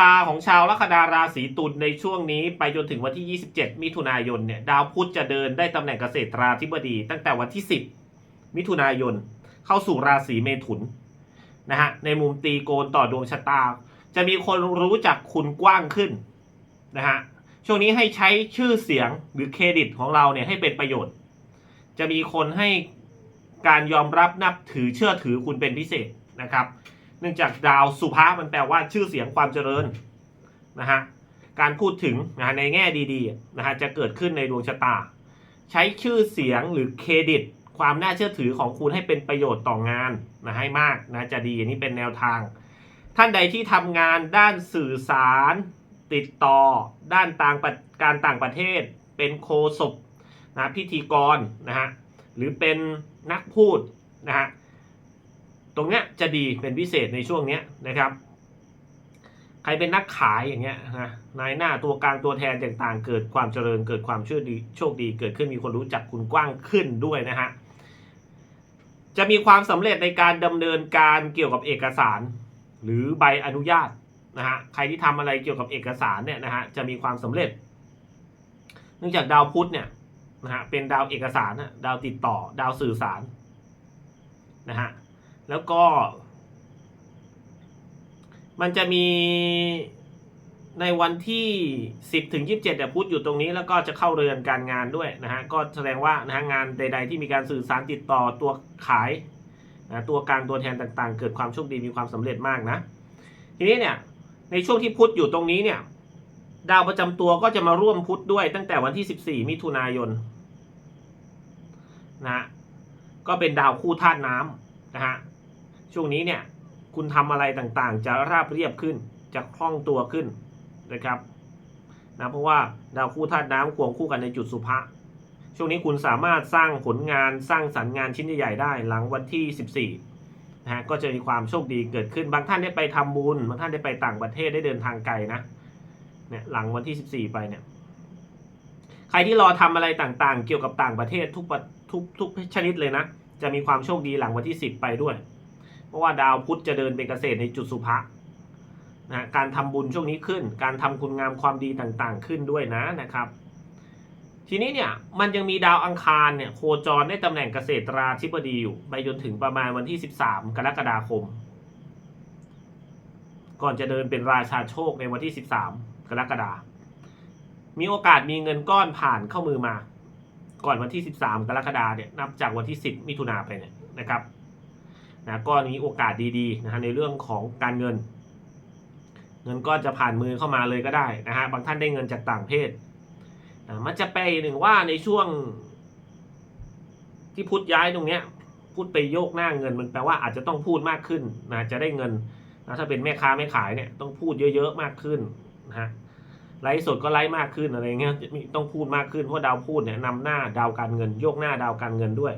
ตาของชาวลัคนาราศีตุลในช่วงนี้ไปจนถึงวันที่ 27 มิถุนายนเนี่ยดาวพุธจะเดินได้ตำแหน่งเกษตราธิบดี ตั้งแต่วันที่ 10 มิถุนายน เข้าสู่ราศีเมถุนนะฮะในมุมตีโกนต่อดวงชะตา จะมีคนรู้จักคุณกว้างขึ้นนะฮะช่วงนี้ให้ใช้ชื่อเสียงหรือเครดิตของเราเนี่ยให้เป็นประโยชน์ จะมีคนให้การยอมรับนับถือเชื่อถือคุณเป็นพิเศษนะครับ เนื่องจากดาวสุภามันแปลว่าชื่อเสียงความเจริญนะฮะการพูดถึงนะะในแง่ดีๆนะฮะจะเกิดขึ้นในดวงชะตา ใช้ชื่อเสียงหรือเครดิต ความน่าเชื่อถือของคุณให้เป็นประโยชน์ต่องานนะให้มากนะจะดีอันนี้เป็นแนวทาง ท่านใดที่ทำงานด้านสื่อสาร ติดต่อ ด้านต่างประการต่างประเทศ เป็นโคศกนะพิธีกรนะฮะหรือเป็นนักพูดนะฮะ ตรงเนี้ยจะดีเป็นพิเศษในช่วงเนี้ยนะครับ ใครเป็นนักขายอย่างเงี้ยนะนายหน้าตัวกลางตัวแทนต่างๆ เกิดความเจริญเกิดความโชคดีโชคดีเกิดขึ้นมีคนรู้จักคุณกว้างขึ้นด้วยนะฮะจะมีความสำเร็จในการดำเนินการเกี่ยวกับเอกสาร หรือใบอนุญาตนะฮะใครที่ทำอะไรเกี่ยวกับเอกสารเนี่ยนะฮะจะมีความสำเร็จ เนื่องจากดาวพุธเนี่ยนะฮะเป็นดาวเอกสารดาวติดต่อดาวสื่อสารนะฮะ แล้วก็ มันจะมีในวันที่ 10ถึง27เนี่ยพุธอยู่ตรงนี้แล้วก็จะเข้าเรือนการงานด้วยนะฮะก็แสดงว่านะฮะงานใด ๆ ที่มีการสื่อสารติดต่อตัวขายนะตัวกลางตัวแทนต่างๆ เกิดความโชคดีมีความสำเร็จมากนะ ทีนี้เนี่ยในช่วงที่พุธอยู่ตรงนี้เนี่ยดาวประจำตัวก็จะมาร่วมพุธด้วยตั้งแต่วันที่ 14 มิถุนายนนะฮะก็เป็นดาวคู่ธาตุน้ำนะฮะ ช่วงนี้เนี่ยคุณทำอะไรต่างๆ จะราบเรียบขึ้น จะคล่องตัวขึ้นนะครับนะเพราะว่าดาวคู่ธาตุน้ำควงคู่กันในจุดสุภะช่วงนี้คุณสามารถสร้างผลงานสร้างสรรค์งานชิ้นใหญ่ๆได้หลังวันที่ 14นะฮะก็จะมีความโชคดีเกิดขึ้น บางท่านได้ไปทำบุญบางท่านได้ไปต่างประเทศได้เดินทางไกลนะเนี่ยหลังวันที่ 14 ไปเนี่ยใครที่รอทำอะไรต่างๆ เกี่ยวกับต่างประเทศทุกทุกทุกชนิดเลยนะ จะมีความโชคดีหลังวันที่ 10 ไปด้วย เพราะว่าดาวพุธจะเดินเป็นเกษตรในจุดสุภะนะการทำบุญช่วงนี้ขึ้น การทำคุณงามความดีต่างๆ ขึ้นด้วยนะนะครับ ทีนี้เนี่ยมันยังมีดาวอังคารเนี่ยโคจรได้ตำแหน่งเกษตราธิบดีอยู่ไปจนถึงประมาณวันที่ 13 กรกฎาคม ก่อนจะเดินเป็นราชาโชคในวันที่ 13 กรกฎามีโอกาสมีเงินก้อนผ่านเข้ามือมา ก่อนวันที่ 13 กรกฎาเนี่ยนับจากวันที่ 10 มิถุนาไปเนี่ยนะครับ นะก็มีโอกาสดีๆนะฮะในเรื่องของการเงิน เงินก็จะผ่านมือเข้ามาเลยก็ได้นะฮะบางท่านได้เงินจากต่างเพศนะมันจะไปหนึ่งว่าในช่วงที่พุทธย้ายตรงเนี้ยพูดไปโยกหน้าเงินมันแปลว่าอาจจะต้องพูดมากขึ้นนะจะได้เงินนะถ้าเป็นแม่ค้าแม่ขายเนี่ยต้องพูดเยอะๆมากขึ้นนะฮะไลฟ์สดก็ไลฟ์มากขึ้นอะไรเงี้ยต้องพูดมากขึ้นเพราะดาวพูดเนี่ยนำหน้าดาวการเงิน โยกหน้าดาวการเงินด้วย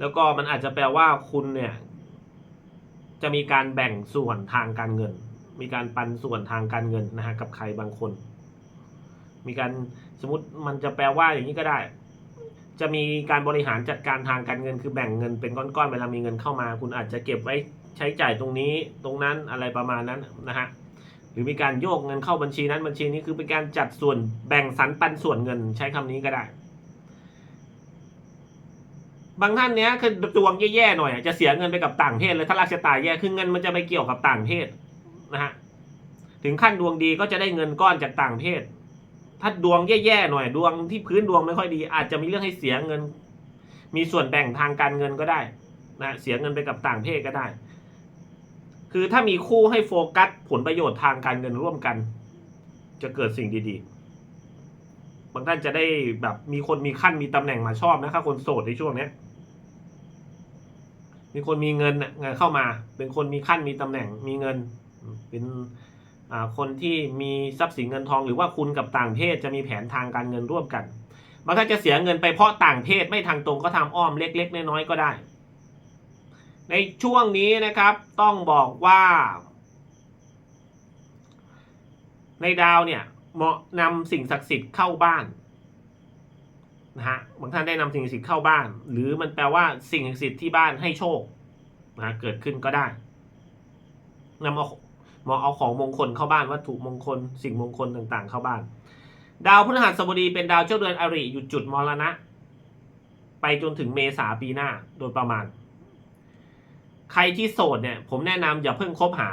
แล้วก็มันอาจจะแปลว่าคุณเนี่ย จะมีการแบ่งส่วนทางการเงิน มีการปันส่วนทางการเงินนะฮะกับใครบางคน มีการสมมติมันจะแปลว่าอย่างนี้ก็ได้ จะมีการบริหารจัดการทางการเงิน คือแบ่งเงินเป็นก้อนๆเวลามีเงินเข้ามา คุณอาจจะเก็บไว้ใช้จ่ายตรงนี้ตรงนั้นอะไรประมาณนั้นนะฮะหรือมีการโยกเงินเข้าบัญชีนั้นบัญชีนี้คือเป็นการจัดส่วนแบ่งสรรปันส่วนเงินใช้คำนี้ก็ได้ บางท่านเนี้ยคือดวงแย่ๆหน่อยจะเสียเงินไปกับต่างเพศเลยถ้าราชตาแย่คือเงินมันจะไปเกี่ยวกับต่างเพศนะฮะถึงขั้นดวงดีก็จะได้เงินก้อนจากต่างเพศ ถ้าดวงแย่ๆหน่อยดวงที่พื้นดวงไม่ค่อยดี อาจจะมีเรื่องให้เสียเงิน มีส่วนแบ่งทางการเงินก็ได้นะเสียเงินไปกับต่างเพศก็ได้ คือถ้ามีคู่ให้โฟกัสผลประโยชน์ทางการเงินร่วมกัน จะเกิดสิ่งดีๆ บางท่านจะได้แบบมีคนมีขั้นมีตำแหน่งมาชอบนะครับคนโสดในช่วงเนี้ย มีคนมีเงินเงินเข้ามา เป็นคนมีขั้นมีตำแหน่งมีเงิน เป็นคนที่มีทรัพย์สินเงินทอง หรือว่าคุณกับต่างเพศจะมีแผนทางการเงินร่วมกันบางท่านจะเสียเงินไปเพราะต่างเพศไม่ทางตรงก็ทำอ้อมเล็ก ๆ น้อยๆก็ได้ ในช่วงนี้นะครับต้องบอกว่า ในดาวเนี่ย เหมาะนำสิ่งศักดิ์สิทธิ์เข้าบ้านนะฮะบางท่านได้นำสิ่งศักดิ์สิทธิ์เข้าบ้าน หรือมันแปลว่าสิ่งศักดิ์สิทธิ์ที่บ้านให้โชคนะเกิดขึ้นก็ได้นำเอามองเอาของมงคลเข้าบ้านวัตถุมงคล สิ่งมงคลต่างๆ เข้าบ้าน ดาวพฤหัสบดีเป็นดาวเจ้าเดือนอริอยู่จุดมรณะ ไปจนถึงเมษาปีหน้าโดยประมาณ ใครที่โสดเนี่ย ผมแนะนำอย่าเพิ่งคบหา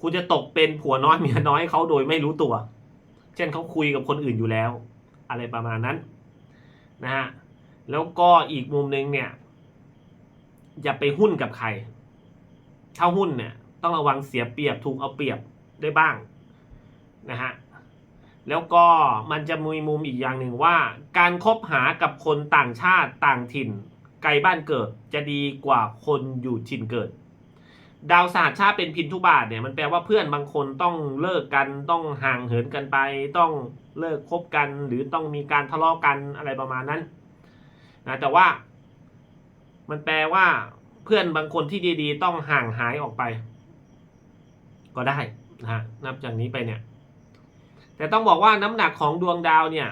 คุณจะตกเป็นผัวน้อยเมียน้อยเขาโดยไม่รู้ตัว เช่นเขาคุยกับคนอื่นอยู่แล้ว อะไรประมาณนั้นนะฮะแล้วก็อีกมุมหนึงเนี่ยอย่าไปหุ้นกับใคร ถ้าหุ้นเนี่ยต้องระวังเสียเปรียบถูกเอาเปรียบได้บ้างนะฮะแล้วก็มันจะมีมุมอีกอย่างหนึ่งว่า การคบหากับคนต่างชาติต่างถิ่น ไกลบ้านเกิดจะดีกว่าคนอยู่ถิ่นเกิด ดาวสหัสชาติเป็นพินทุบาทเนี่ยมันแปลว่าเพื่อนบางคนต้องเลิกกันต้องห่างเหินกันไป ต้องเลิกคบกัน หรือต้องมีการทะเลาะกันอะไรประมาณนั้นนะแต่ว่า มันแปลว่า เพื่อนบางคนที่ดีๆ ต้องห่างหายออกไป ก็ได้นะฮะนับจากนี้ไปเนี่ย แต่ต้องบอกว่าน้ำหนักของดวงดาวเนี่ย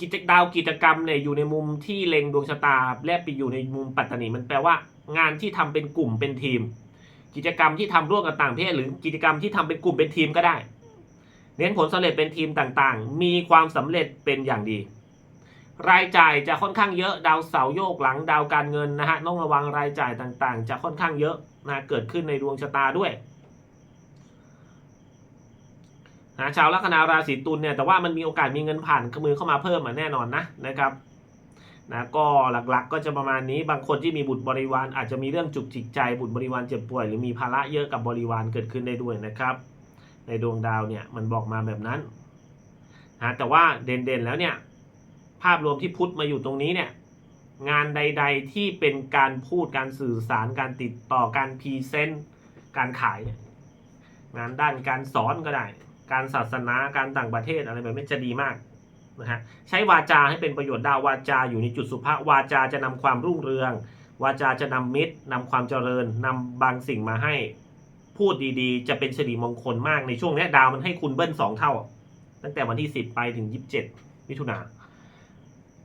กิจดาวกิจกรรมเนี่ยอยู่ในมุมที่เล็งดวงชะตาและไปอยู่ในมุมปัตตานีมันแปลว่า งานที่ทำเป็นกลุ่มเป็นทีม กิจกรรมที่ทำร่วมกับต่างประเทศหรือกิจกรรมที่ทำเป็นกลุ่มเป็นทีมก็ได้ เน้นผลสำเร็จเป็นทีมต่างๆ มีความสำเร็จเป็นอย่างดี รายจ่ายจะค่อนข้างเยอะ ดาวเสาโยกหลังดาวการเงินนะฮะต้องระวังรายจ่ายต่างๆ จะค่อนข้างเยอะนะเกิดขึ้นในดวงชะตาด้วยนะชาวลัคนาราศีตุลเนี่ยแต่ว่ามันมีโอกาสมีเงินผ่านมือเข้ามาเพิ่มมาแน่นอนนะนะครับ นะก็หลักๆ ก็จะประมาณนี้ บางคนที่มีบุตรบริวาร อาจจะมีเรื่องจุกจิกใจ บุตรบริวารเจ็บป่วย หรือมีภาระเยอะกับบริวารเกิดขึ้นได้ด้วยนะครับ ในดวงดาวเนี่ยมันบอกมาแบบนั้นนะแต่ว่าเด่นๆแล้วเนี่ยภาพรวมที่พุทธมาอยู่ตรงนี้เนี่ยงานใด ๆ ที่เป็นการพูดการสื่อสารการติดต่อการพรีเซนต์การขายเนี่ยงานด้านการสอนก็ได้ การศาสนาการต่างประเทศอะไรแบบนี้จะดีมาก นะฮะใช้วาจาให้เป็นประโยชน์ดาววาจาอยู่ในจุดสุภาพวาจาจะนำความรุ่งเรือง วาจาจะนำมิตรนำความเจริญนำบางสิ่งมาให้ พูดดีๆ จะเป็นสิริมงคลมากในช่วงนี้ดาวมันให้คุณเบิ้ลสองเท่า ตั้งแต่วันที่ 10 ไปถึง 27 มิถุนายน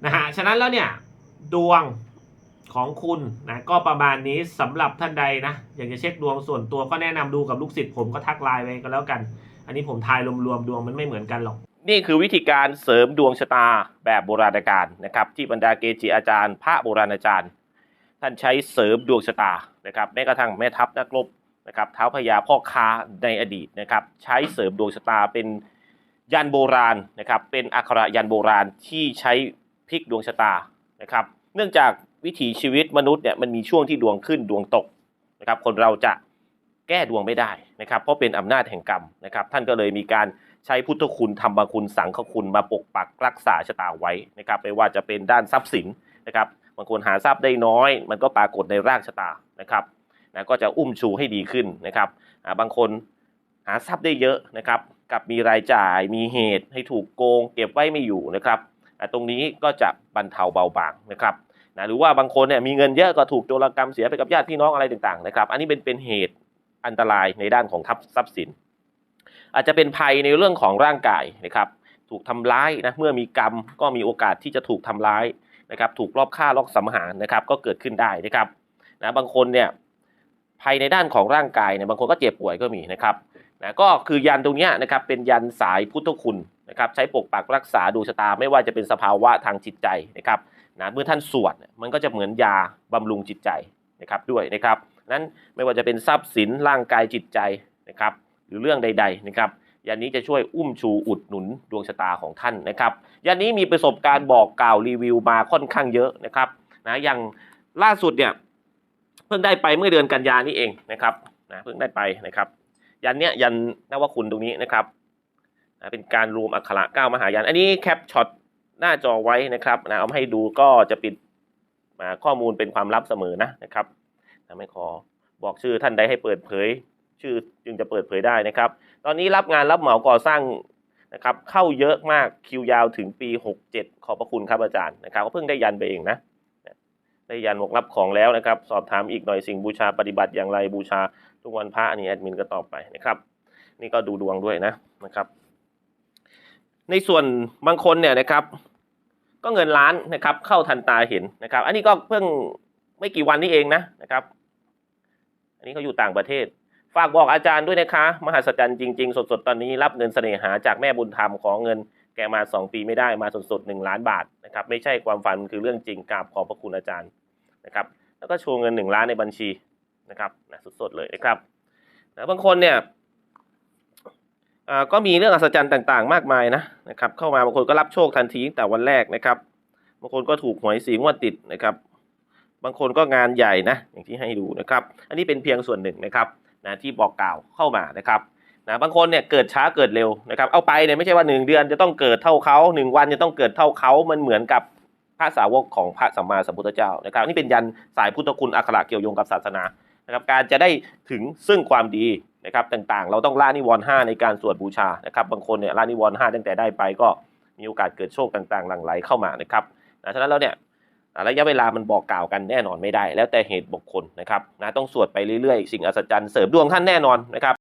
นะฮะฉะนั้นแล้วเนี่ยดวงของคุณนะก็ประมาณนี้สำหรับท่านใดนะอยากจะเช็คดวงส่วนตัวก็แนะนำดูกับลูกศิษย์ผมก็ทักไลน์ไปก็แล้วกัน อันนี้ผมทายรวมๆดวงมันไม่เหมือนกันหรอก นี่คือวิธีการเสริมดวงชะตาแบบโบราณกาลนะครับ ที่บรรดาเกจิอาจารย์พระโบราณอาจารย์ ท่านใช้เสริมดวงชะตานะครับแม้กระทั่งแม่ทัพนักรบนะครับเท้าพญาพ่อค้าในอดีตนะครับใช้เสริมดวงชะตาเป็นยันโบราณนะครับเป็นอักขระยันโบราณที่ใช้พลิกดวงชะตานะครับ เนื่องจากวิถีชีวิตมนุษย์เนี่ยมันมีช่วงที่ดวงขึ้นดวงตกนะครับคนเราจะแก้ดวงไม่ได้นะครับเพราะเป็นอำนาจแห่งกรรมนะครับท่านก็เลยมีการ ใช้พุทธคุณธรรมคุณสังฆคุณมาปกปักรักษาชะตาไว้นะครับไม่ว่าจะเป็นด้านทรัพย์สินนะครับบางคนหาทรัพย์ได้น้อย มันก็ปรากฏในรากชะตานะครับนะก็จะอุ้มชูให้ดีขึ้นนะครับบางคนหาทรัพย์ได้เยอะนะครับ กับมีรายจ่ายมีเหตุให้ถูกโกง เก็บไว้ไม่อยู่นะครับตรงนี้ก็จะบรรเทาเบาบางนะครับนะหรือว่าบางคนเนี่ยมีเงินเยอะก็ถูกโจรกรรมเสียไปกับญาติพี่น้องอะไรต่างๆนะครับ อันนี้เป็นเป็นเหตุอันตรายในด้านของทรัพย์สิน อาจจะเป็นภัยในเรื่องของร่างกายนะครับ ถูกทำร้ายนะเมื่อมีกรรมก็มีโอกาสที่จะถูกทำร้ายนะครับ ถูกรอบฆ่ารอบสังหารนะครับ ก็เกิดขึ้นได้นะครับนะบางคนเนี่ยภัยในด้านของร่างกายเนี่ยบางคนก็เจ็บป่วยก็มีนะครับนะก็คือยันตรงเนี้ยนะครับเป็นยันสายพุทธคุณนะครับ ใช้ปกปักรักษาดวงชะตาไม่ว่าจะเป็นสภาวะทางจิตใจนะครับนะเมื่อท่านสวดมันก็จะเหมือนยาบำรุงจิตใจนะครับด้วยนะครับนั้นไม่ว่าจะเป็นทรัพย์สินร่างกายจิตใจนะครับ รือเรื่องใด ๆ นะครับยันนี้จะช่วยอุ้มชูอุดหนุนดวงชะตาของท่านนะครับยันนี้มีประสบการณ์บอกกล่าวรีวิวมาค่อนข้างเยอะนะครับนะอย่างล่าสุดเนี่ยเพิ่งได้ไปเมื่อเดือนกันยานี้เองนะครับนะเพิ่งได้ไปนะครับ ยันเนี้ยยันนวคุณตรงนี้นะครับนะเป็นการรวมอักขระเก้ามหายัน อันนี้แคปช็อตหน้าจอไว้นะครับนะเอามาให้ดูก็จะปิดมาข้อมูลเป็นความลับเสมอนะนะครับนะไม่ขอบอกชื่อท่านใดให้เปิดเผย ชื่อจึงจะเปิดเผยได้นะครับ ตอนนี้รับงานรับเหมาก่อสร้างนะครับเข้าเยอะมากคิวยาวถึงปี 67 ขอบพระคุณครับอาจารย์นะครับก็เพิ่งได้ยันไปเองนะได้ยันบอกรับของแล้วนะครับ สอบถามอีกหน่อยสิ่งบูชาปฏิบัติอย่างไรบูชาทุกวันพระนนี้แอดมินก็ตอบไปนะครับ นี่ก็ดูดวงด้วยนะนะครับ ในส่วนบางคนเนี่ยนะครับ ก็เงินล้านนะครับ เข้าทันตาเห็นนะครับ อันนี้ก็เพิ่งไม่กี่วันนี้เองนะนะครับ อันนี้เขาอยู่ต่างประเทศ ฝากบอกอาจารย์ด้วยนะคะ มหัศจรรย์จริง ๆ สดๆ ตอนนี้รับเงินเสน่หาจากแม่บุญธรรมของเงินแกมา 2 ปีไม่ได้มาสดๆ1ล้านบาทนะครับไม่ใช่ความฝันคือเรื่องจริงกราบขอบพระคุณอาจารย์นะครับแล้วก็โชว์เงิน 1 ล้านในบัญชีนะครับนะสดๆเลยนะครับนะบางคนเนี่ยอ่าก็มีเรื่องอัศจรรย์ต่างๆ มากมายนะนะครับเข้ามาบางคนก็รับโชคทันทีตั้งแต่วันแรกนะครับบางคนก็ถูกหวยสีงวดติดนะครับ บางคนก็งานใหญ่นะอย่างที่ให้ดูนะครับ อันนี้เป็นเพียงส่วนหนึ่งนะครับ นะที่บอกกล่าวเข้ามานะครับนะบางคนเนี่ยเกิดช้าเกิดเร็วนะครับเอาไปเนี่ยไม่ใช่ว่าหนึ่งเดือนจะต้องเกิดเท่าเขาหนึ่งวันจะต้องเกิดเท่าเขามันเหมือนกับพระสาวกของพระสัมมาสัมพุทธเจ้านะครับนี่เป็นยันสายพุทธคุณอัคระเกี่ยวโยงกับศาสนานะครับการจะได้ถึงซึ่งความดีนะครับต่างๆ เราต้องละนิวรณ์ห้าในการสวดบูชานะครับบางคนเนี่ยละนิวรณ์ห้าตั้งแต่ได้ไปก็มีโอกาสเกิดโชคต่างๆ หลั่งไหลเข้ามานะครับนะฉะนั้นแล้วเนี่ย ระยะเวลามันบอกกล่าวกันแน่นอนไม่ได้ แล้วแต่เหตุบุคคลนะครับนะต้องสวดไปเรื่อยๆ สิ่งอัศจรรย์เสริมดวงท่านแน่นอนนะครับ